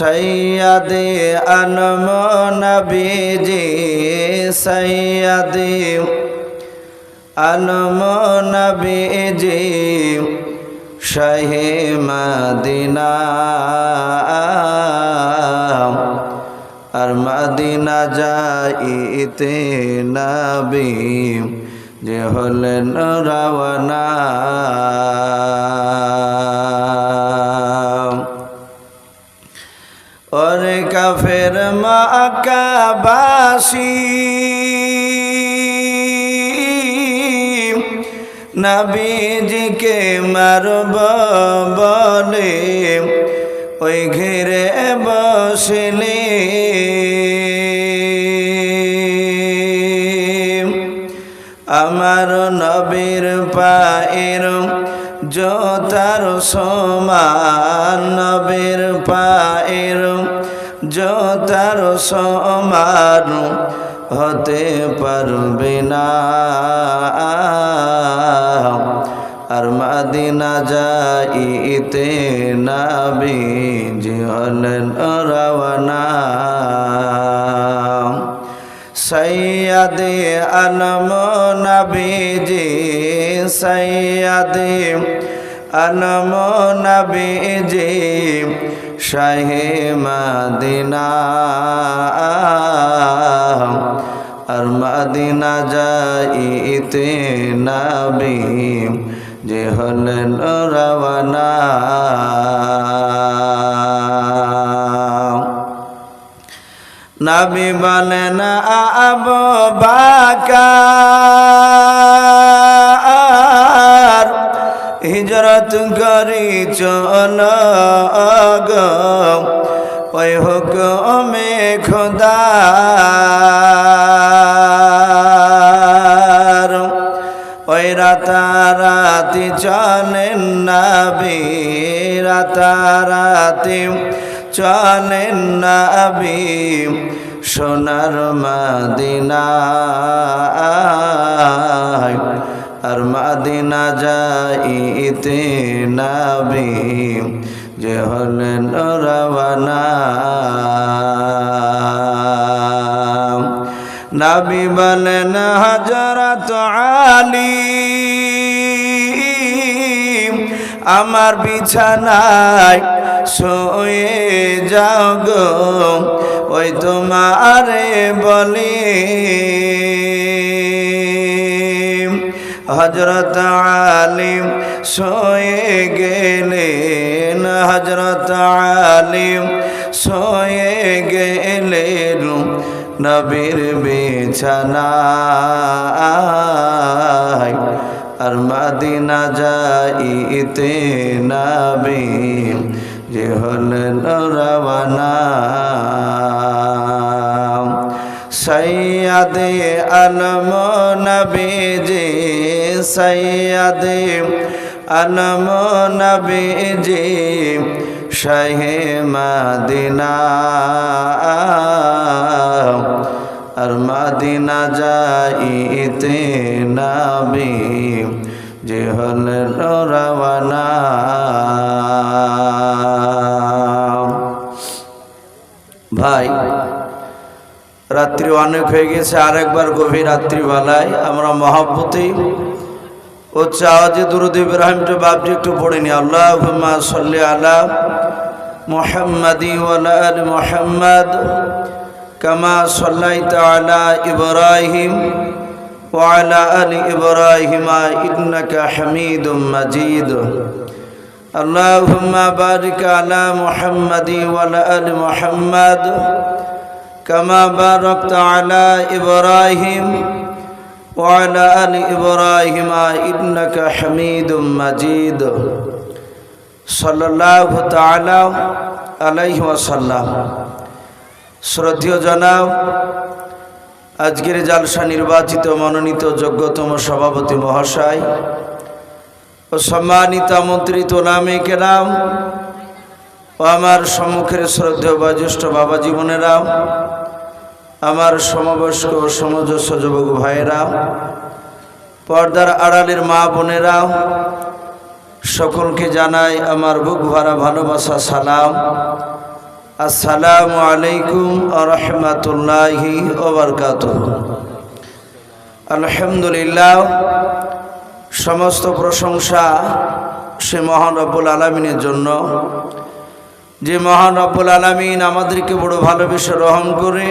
সৈয়দে আনম নবীজি, সৈয়দে আনম নবীজি, শাহে মদিনা, আর মদিনা যাইতে নবী, যে হলেন রাওয়ানা কাফের মাকাবাসী। নবীজিকে মারব বলে ওই ঘিরে বসলে। আমার নবীর পায়ের জোতার সমান নবীর পায়ের জোতার সমান হতে পারবে না। আর মাদিনা যাইতে নাবি হলেন রাওয়ানা সৈয়দে আলম নবীজি, সৈয়দে আলম নবীজি শাহে মদিনা। আর মদিনা যাইতে নবী যে হলেন রওয়ানা। নবী বলেন আব বাকার হিজরত করি চল গো ওই হুকুমে খোদার ওই রাতারাতি চলেন নাবি, রাতারাতি চলেন নাবি, সোনার মাদিনা আর মাদিনা যাইতে নাবি, যে হলেন রওয়ানা। নবী বলেন হজরত আলী, আমার বিছানায় শুয়ে যাও গো। ওই তোমারে বলে হজরত আলিম সোয়ে গেলেন হজরত আলিম সোয়ে গেলেন নবীর বিছানায়। আর মাদিনা যাইতে নবী যে হলেন রওয়ানা। সৈয়দে আলম নবীজি, সৈয়দে আলম নবীজি, শাহে মদিনা, আর মদিনা যাইতে নবী, যে হলেন রওয়ানা। ভাই রাত্রি অনেক হয়ে গেছে আরেকবার গভীর রাত্রিবেলায় আমরা মহাব্বতে উচ্চ আওয়াজে দুরুদ ইব্রাহিমটা বাপটি একটু পড়িনি আল্লাহ সাল্লি আলা মোহাম্মদি ওয়াল মোহাম্মদ কামা সাল্লাইতা আলা ইব্রাহিম وعلى آل إبراهيم إنك حميد مجيد اللهم بارك على محمد وعلى آل محمد كما باركت على إبراهيم وعلى آل إبراهيم إنك حميد مجيد صلى الله تعالى عليه وسلم শ্রদ্ধীয় জনাব আজকের জালসা নির্বাচিত মনোনীত যোগ্যতম সভাপতি মহাশয় ও সম্মানিত আমন্ত্রিত নামে কেরাম ও আমার সম্মুখের শ্রদ্ধেয় বা জ্যেষ্ঠ বাবা জীবনেরা আমার সমবয়স্ক ও সমজস্ব যুবক ভাইয়েরা পর্দার আড়ালের মা বোনেরা সকলকে জানাই আমার বুক ভরা ভালোবাসা, সালাম। আসসালামু আলাইকুম রহমতুল্লাহি ওবরকাত আলহামদুলিল্লাহ, সমস্ত প্রশংসা সে মহান আলমিনের জন্য। যে মহান রব্বুল আলমিন আমাদেরকে বড় ভালোবেসে রহম করে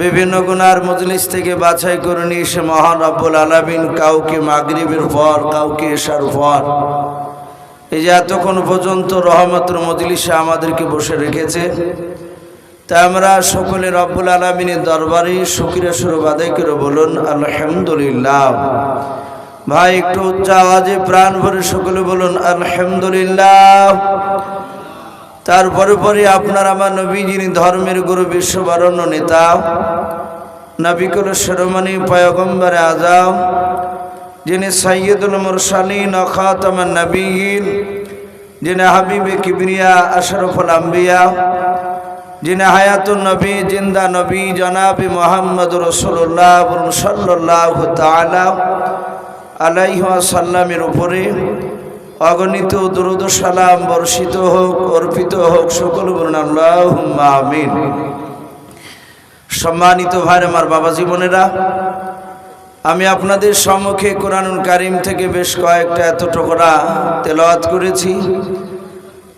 বিভিন্ন গুনার মজলিস থেকে বাছাই করে নিয়ে সে মহান রব্বুল আলমিন কাউকে মাগরিবের পর, কাউকে এসার পর, এই যে এতক্ষণ পর্যন্ত রহমতুর মজলিসে আমাদেরকে বসে রেখেছে, তা আমরা সকলে রব্বুল আলমিনের দরবারে শকিরা সুরব আদায় করে বলুন, আলহামদুলিল্লাহ। ভাই, একটু উচ্চ আওয়াজে প্রাণ ভরে সকলে বলুন, আলহামদুলিল্লাহ। তারপরে পরে আপনার আমার নবী যিনি ধর্মের গুরু বিশ্ববারণ্য নেতা নবিকুল শিরোমণি, পয়গম্বর আজাম যিনি সৈয়দুল মুরসালিন খাতামান নবীন, যিনি হাবিবে কিবরিয়া, আশরফুল আম্বিয়া, যিনি হায়াতুল নবী, জিন্দা নবী, জনাবি মোহাম্মদ রসুল্লাহ সাল্লাহ তালা আলাইহ সাল্লামের উপরে অগণিত দুরুদ সালাম বর্ষিত হোক, অর্পিত হোক, সকল আমিন। সম্মানিত ভাই আমার বাবা জীবনেরা, আমি আপনাদের সম্মুখে কোরআনুল কারিম থেকে বেশ কয়েকটা এত টোকরা তেলাওয়াত করেছি।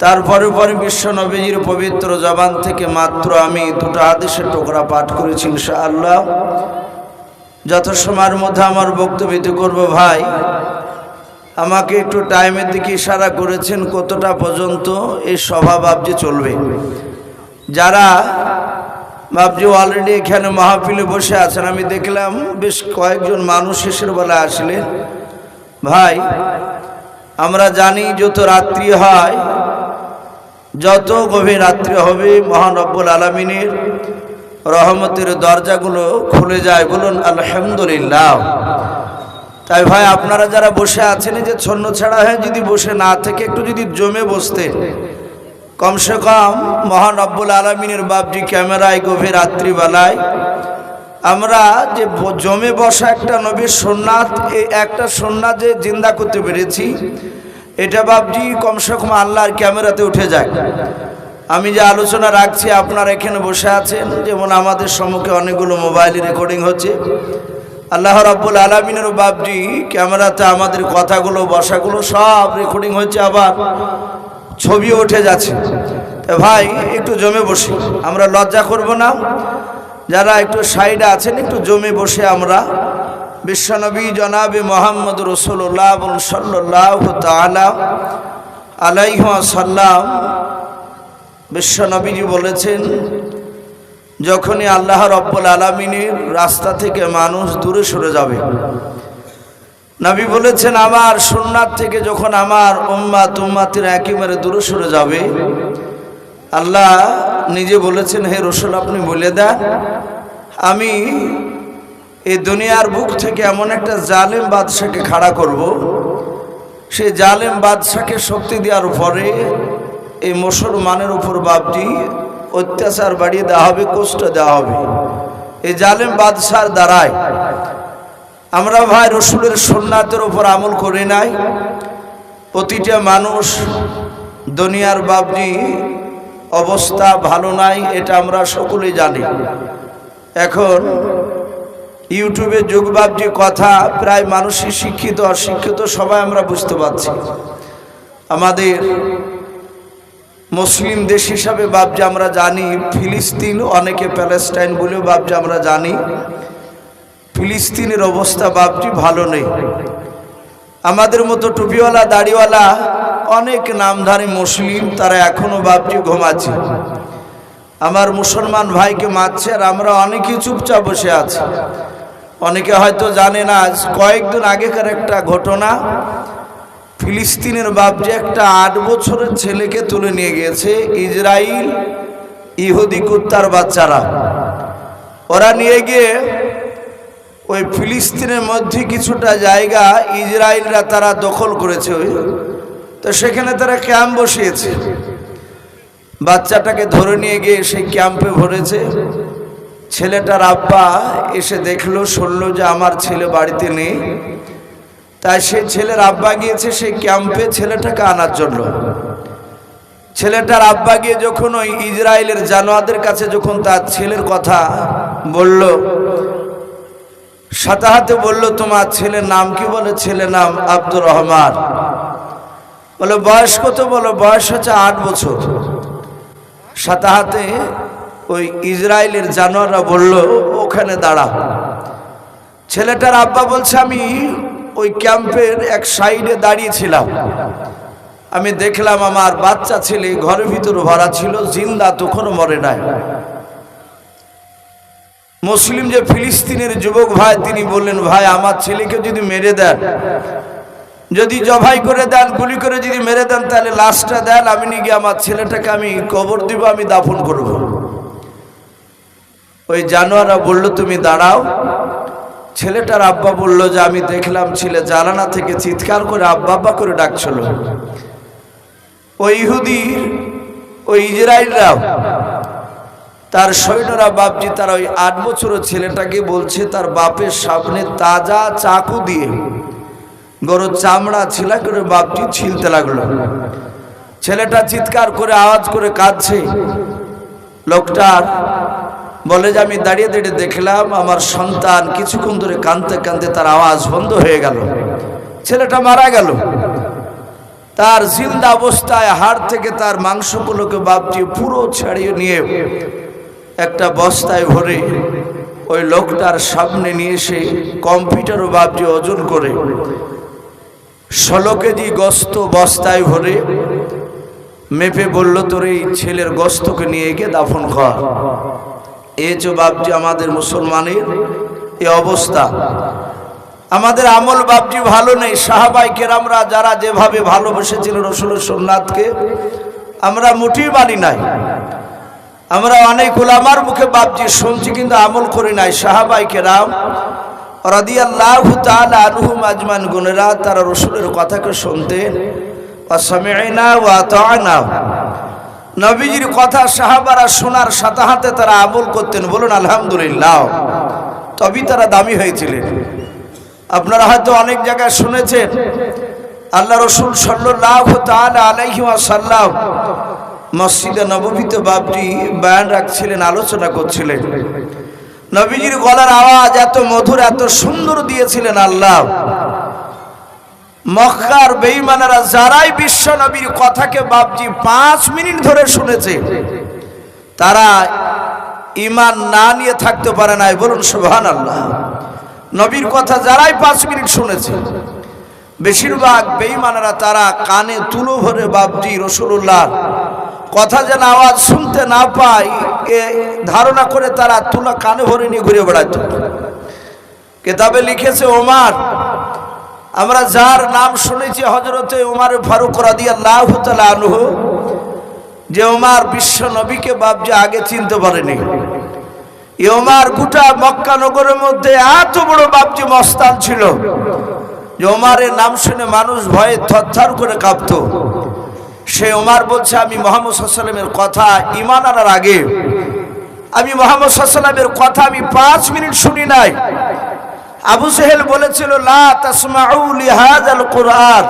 তারপরে পরে বিশ্ব নবীজির পবিত্র জবান থেকে মাত্র আমি দুটো আদেশের টোকরা পাঠ করেছি, ইনশাআল্লাহ। যত সময়ের মধ্যে আমার বক্তব্য করব ভাই আমাকে একটু টাইমের দিকে ইশারা করেছেন কতটা পর্যন্ত এই সভা বাবজি চলবে। যারা বাবজি অলরেডি এখানে মাহফিলে বসে আছেন, আমি দেখলাম বেশ কয়েকজন মানুষ শেষের বেলা আসলেন। ভাই, আমরা জানি যত রাত্রি হয়, যত গভীর রাত্রি হবে, মহান রব্বুল আলমিনের রহমতের দরজাগুলো খুলে যায়, বলুন আলহামদুলিল্লাহ। তাই ভাই, আপনারা যারা বসে আছেন যে ছন্ন ছাড়া হয়ে যদি বসে না থেকে একটু যদি জমে বসতেন কমসে কম মহান রব্বুল আলমিনের বাবজি ক্যামেরায় গভীর রাত্রিবেলায়, আমরা যে জমে বসা একটা নবীর সোননাথ একটা সোননাথ যে জিন্দা করতে পেরেছি, এটা বাবজি কমসে কম আল্লাহর ক্যামেরাতে উঠে যায়। আমি যে আলোচনা রাখছি, আপনারা এখানে বসে আছেন, যেমন আমাদের সম্মুখে অনেকগুলো মোবাইল রেকর্ডিং হচ্ছে। আল্লাহ রাব্বুল আলমিনের বাবজি ক্যামেরাতে আমাদের কথাগুলো, বসাগুলো সব রেকর্ডিং হচ্ছে আবার ছবি উঠে যাচ্ছে। তো ভাই, একটু জমে বসি, আমরা লজ্জা করব না। যারা একটু সাইডে আছেন, একটু জমে বসে আমরা। বিশ্বনবী জনাবে মোহাম্মদ রসুল্লাহ সাল্লাহ তালা আলাইহ সাল্লাম বিশ্বনবীজি বলেছেন যখনই আল্লাহ রব্বুল আলমিনের রাস্তা থেকে মানুষ দূরে সরে যাবে নবী বলেছেন, আমার সোননাথ থেকে যখন আমার উম্মা তুম্মাতির একেবারে দূরে সরে যাবে, আল্লাহ নিজে বলেছেন, হে রসুল, আপনি বলে দেন, আমি এই দুনিয়ার বুক থেকে এমন একটা জালেম বাদশাকে খাড়া করব। সেই জালেম বাদশাকে শক্তি দেওয়ার পরে এই মুসলমানের উপর বাপটি অত্যাচার বাড়িয়ে দেওয়া হবে, কষ্ট দেওয়া হবে। এই জালেম বাদশার দ্বারায় আমরা ভাই রসুলের সোননাথের উপর আমল করি নাই। প্রতিটা মানুষ দুনিয়ার বাবজি অবস্থা ভালো নাই, এটা আমরা সকলেই জানি। এখন ইউটিউবে যুগ বাবজি কথা, প্রায় মানুষই শিক্ষিত, অশিক্ষিত, সবাই আমরা বুঝতে পারছি। আমাদের মুসলিম দেশ হিসাবে বাবজা আমরা জানি, ফিলিস্তিন, অনেকে প্যালেস্টাইন বলেও বাবজা আমরা জানি, ফিলিস্তিনের অবস্থা বাপটি ভালো নেই। আমাদের মতো টুপিওয়ালা, দাড়িওয়ালা অনেক নামধারী মুসলিম, তারা এখনও বাপটি ঘুমাচ্ছে। আমার মুসলমান ভাইকে মারছে আর আমরা অনেকেই চুপচাপ বসে আছি। অনেকে হয়তো জানে না, আজ কয়েকদিন আগেকার একটা ঘটনা ফিলিস্তিনের বাপ যে একটা আট বছরের ছেলেকে তুলে নিয়ে গিয়েছে ইসরায়েল ইহুদি কুত্তার বাচ্চারা। ওরা নিয়ে গিয়ে ওই ফিলিস্তিনের মধ্যে কিছুটা জায়গা ইসরায়েলরা তারা দখল করেছে ওই। তো সেখানে তারা ক্যাম্প বসিয়েছে। বাচ্চাটাকে ধরে নিয়ে গিয়ে সেই ক্যাম্পে ভরেছে। ছেলেটার আব্বা এসে দেখল, শুনলো যে আমার ছেলে বাড়িতে নেই। তাই সে ছেলের আব্বা গিয়েছে সেই ক্যাম্পে ছেলেটাকে আনার জন্য। ছেলেটার আব্বা গিয়ে যখন ওই ইসরায়েলের জানোয়াদের কাছে যখন তার ছেলের কথা বলল সাতাহাতে বলল, তোমার ছেলের নাম কি বলে? ছেলের নাম আব্দুর রহমান। বলে, বয়স কত? বলো, বয়স হচ্ছে আট বছর। সাতাহাতে ওই ইসরায়েলের জানোয়াররা বলল, ওখানে দাঁড়া। ছেলেটার আব্বা বলছে, আমি ওই ক্যাম্পের এক সাইডে দাঁড়িয়েছিলাম আমি দেখলাম আমার বাচ্চা ছেলে ঘরের ভিতরে ভরা ছিল, জিন্দা তখনও মরে নাই। মুসলিম যে ফিলিস্তিনের যুবক ভাই, তিনি বললেন, ভাই, আমার ছেলেকে যদি মেরে দেন, যদি জবাই করে দেন, গুলি করে যদি মেরে দেন, তাহলে লাশটা দেন, আমি নিয়ে গিয়ে আমার ছেলেটাকে আমি কবর দিব, আমি দাফন করব। ওই জানোয়ারা বলল, তুমি দাঁড়াও ছেলেটার আব্বা বলল যে, আমি দেখলাম ছেলে জানানা থেকে চিৎকার করে আব্বা আব্বা করে ডাকছিল। ওই ইহুদি, ওই ইসরায়েলরাও তার সৈন্যরা বাপজি তার ওই আট বছর ছেলেটাকে বলছে, তার বাপের সামনে তাজা চাকু দিয়ে গরুর চামড়া ছিলা করে বাপজি ছিলতে লাগল। ছেলেটা চিৎকার করে আওয়াজ করে কাঁদছে। লোকটার বলে যে, আমি দাঁড়িয়ে দাঁড়িয়ে দেখলাম আমার সন্তান কিছুক্ষণ ধরে কাঁদতে কাঁদতে তার আওয়াজ বন্ধ হয়ে গেল। ছেলেটা মারা গেল। তার জিন্দা অবস্থায় হাড় থেকে তার মাংসগুলোকে বাপটি পুরো ছাড়িয়ে নিয়ে একটা বস্তায় ভরে ওই লোকটার সামনে নিয়ে এসে কম্পিউটারও বাপটি ওজন করে ষোলো কেজি গস্ত বস্তায় ভরে মেপে বলল, তোর এই ছেলের গস্তকে নিয়ে গিয়ে দাফন কর। এ যে বাপজি আমাদের মুসলমানের এ অবস্থা। আমাদের আমল বাপজি ভালো নেই, সাহাবাই কেরামরা যারা যেভাবে ভালোবেসেছিল রসুল সোমনাথকে আমরা মুঠি বানি নাই। আমরা অনেক ওলামার মুখে বাপজি শুনছি কিন্তু আমল করি নাই। সাহাবাই কেরাম তারা রসুলের কথাকে শুনতেন নবীজির কথা সাহাবারা শোনার সাথে হাতে তারা আমল করতেন, বলুন আলহামদুলিল্লাহ। তবেই তারা দামি হয়েছিলেন। আপনারা হয়তো অনেক জায়গায় শুনেছেন, আল্লাহ রসুল সাল্লাহ মসজিদে নববীতে বাপটি বয়ান রাখছিলেন, আলোচনা করছিলেন। নবীজির গলার আওয়াজ এত মধুর, এত সুন্দর দিয়েছিলেন আল্লাহ। মক্কার বেঈমানেরা যারাই বিশ্ব নবীর কথাকে বাপজি পাঁচ মিনিট ধরে শুনেছে, তারা ইমান না নিয়ে থাকতে পারে নাই। বলুন সুবহান আল্লাহ নবীর কথা যারাই পাঁচ মিনিট শুনেছে, বেশিরভাগ বেঈমানেরা তারা কানে তুলো ভরে বাপজি রসুল্লাহ কথা যেন আওয়াজ শুনতে না পায়, এ ধারণা করে তারা তুলা কানে ভরে নিয়ে ঘুরে বেড়াত কেতাবে লিখেছে ওমার আমরা যার নাম শুনেছি হজরতে ওমার ফারুক রাদিয়াল্লাহ আনহু, যে ওমার বিশ্ব নবীকে বাপজি আগে চিনতে পারেনি। ওমার গোটা মক্কা নগরের মধ্যে এত বড় বাপজি মস্তান ছিল যে ওমারের নাম শুনে মানুষ ভয়ে থরথর করে কাঁপতো। সে ওমার বলছে, আমি মোহাম্মদ সাল্লামের কথা ইমান আনার আগে, আমি মোহাম্মদ সাল্লামের কথা আমি পাঁচ মিনিট শুনি নাই। আবু সেহেল বলেছিল কুরআন।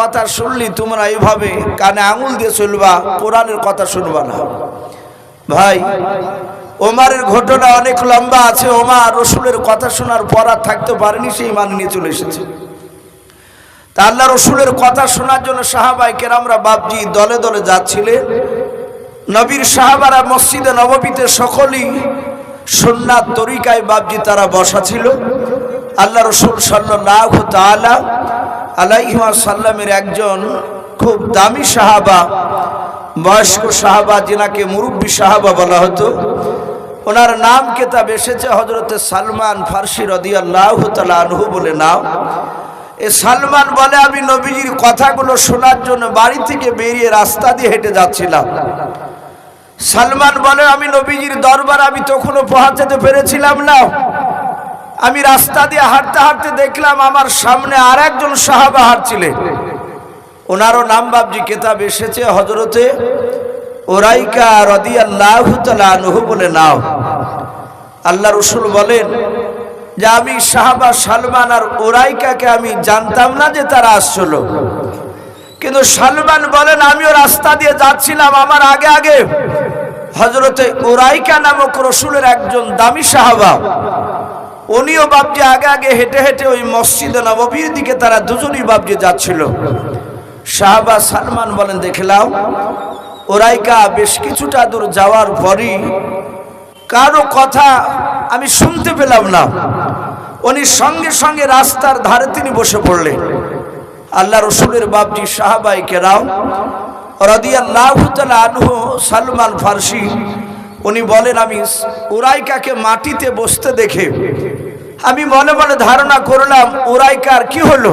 কথা শুনলি, তোমরা এইভাবে কানে আঙুল দিয়ে চলবা কোরআনের কথা শুনবা না। ভাই, ওমারের ঘটনা অনেক লম্বা আছে, ওমার রসুলের কথা শোনার পর আর থাকতে পারেনি, সেই মান নিয়ে চলে এসেছে। তা আল্লাহ রসুলের কথা শোনার জন্য সাহাবাই কেরামরা বাপজি দলে দলে যাচ্ছিলেন। নবীর সাহাবারা মসজিদে নববীতে সকলেই সন্ন্যাত তরিকায় বাপজি তারা বসা ছিল। আল্লাহ রসুল সাল্লাহ তালা আলাইহা সাল্লামের একজন খুব দামি সাহাবা, বয়স্ক সাহাবা, যেনাকে মুরব্বী সাহাবা বলা হতো। ওনার নাম কেতাব এসেছে হজরতে সালমান ফার্সি তালা আনহু বলে নাম এ সালমান বলে, আমি নবীজির কথাগুলো শোনার জন্য বাড়ি থেকে বেরিয়ে রাস্তা দিয়ে হেঁটে যাচ্ছিলাম। সালমান বলে, আমি নবীজির দরবার আমি তখনও পৌঁছাতে পেরেছিলাম না। আমি রাস্তা দিয়ে হাঁটতে হাঁটতে দেখলাম আমার সামনে আর একজন সাহাবা হাঁটছিলেন। ওনারও নাম বাবজি কেতাব এসেছে হজরতে ওরাইকা রদিয়াল্লাহ আনহু বলে নাও আল্লাহ রসুল বলেন যে, আমি সাহাবা সালমান আর ওরাইকাকে আমি জানতাম না যে তারা আসছিল। কিন্তু সালমান বলেন, আমিও রাস্তা দিয়ে যাচ্ছিলাম আমার আগে আগে। হজরতে ওরাইকা নামক রসুলের একজন দামি সাহাবা, উনিও বাপজি আগে আগে হেঁটে হেঁটে ওই মসজিদে নববীর দিকে তারা দুজনই বাপজি যাচ্ছিল। সাহাবা সালমান বলেন দেখলাম ওরাইকা বেশ কিছুটা দূর যাওয়ার পরই কারও কথা আমি শুনতে পেলাম না। উনি সঙ্গে সঙ্গে রাস্তার ধারে তিনি বসে পড়লেন। আল্লাহ রসুলের বাপজি সাহাবাই কেরাম রদিয়াল্লাহ আনহু সালমান ফার্সি, উনি বলেন, আমি উরাইকাকে মাটিতে বসতে দেখে আমি মনে মনে ধারণা করলাম, উরাইকার কি হলো?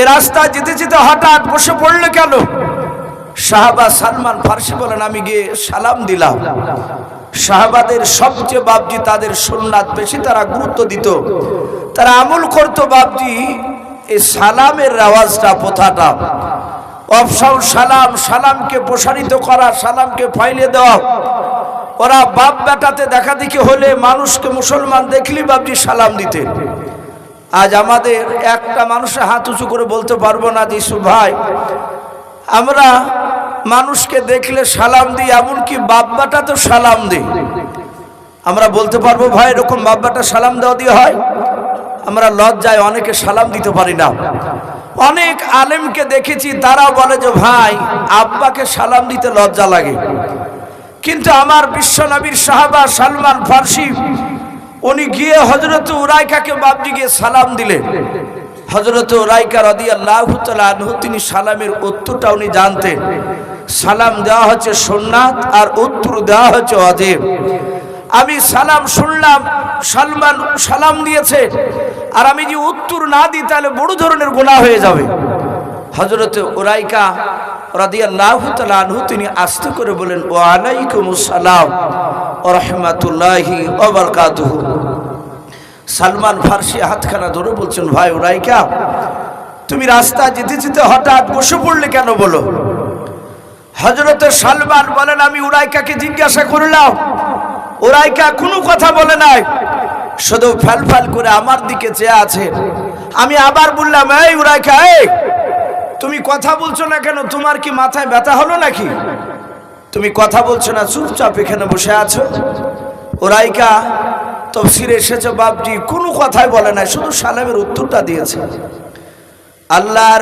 এ রাস্তা যেতে যেতে হঠাৎ বসে পড়ল কেন? সাহাবা সালমান ফার্সি বলেন, আমি গিয়ে সালাম দিলাম। সাহাবাদের সবচেয়ে বাবজি তাদের সোননাথ বেশি তারা গুরুত্ব দিত। তারা আমল করতো বাবজি এই সালামের আওয়াজটা প্রথাটা। অফসাউ সালাম, সালামকে প্রসারিত করা, সালামকে ফাইলে দেওয়া। ওরা বাপ বেটাতে দেখা দেখি হলে মানুষকে মুসলমান দেখলি বাবজি সালাম দিতে। আজ আমাদের একটা মানুষের হাত উঁচু করে বলতে পারব না যে ভাই, আমরা মানুষকে দেখলে সালাম দিই, এমনকি বাব্বাটা তো সালাম দিই। আমরা বলতে পারব, ভাই, এরকম বাব্বাটা সালাম দেওয়া দিয়ে হয়? আমরা লজ্জায় অনেকে সালাম দিতে পারি না। অনেক আলেমকে দেখেছি তারা বলে যে, ভাই, আব্বাকে সালাম দিতে লজ্জা লাগে। কিন্তু আমার বিশ্বনবীর সাহাবা সালমান ফার্সি, উনি গিয়ে হজরত উরাইকাকে বাবজি গিয়ে সালাম দিলেন। হজরত উরাইকা রদি আল্লাহ তিনি সালামের উত্তরটা উনি জানতেন। সালাম দেওয়া হচ্ছে সোননাথ আর উত্তর দেওয়া হচ্ছে অজেব। আমি সালাম শুনলাম, সালমান সালাম দিয়েছে। আর আমি যে উত্তর না দিই, তাহলে বড় ধরনের গোনা হয়ে যাবে। হজরত ওরাইকা তিনি আস্তে করে বলেন ও আলাইকুম সালাম ও রহমাতুল্লাহি সালমান ফার্সি হাতখানা ধরে বলছেন, ভাই ওরাইকা তুমি রাস্তা যেতে যেতে হঠাৎ বসে পড়লে কেন বলো? হজরত সালমান বলেন, আমি উরাইকাকে জিজ্ঞাসা করলাম। ওরাইকা কোনো কথা বলে নাই। শুধু ফ্যাল ফ্যাল করে আমার দিকে চেয়ে আছে। আমি আবার বললাম, এই উরাইকা এই, তুমি কথা বলছো না কেন? তোমার কি মাথায় ব্যথা হলো নাকি? তুমি কথা বলছো না, চুপচাপ এখানে বসে আছো। ওরাইকা তফসিরে এসেছে, বাপজি, কোনো কথাই বলে না শুধু সালামের উত্তরটা দিয়েছে। আল্লাহর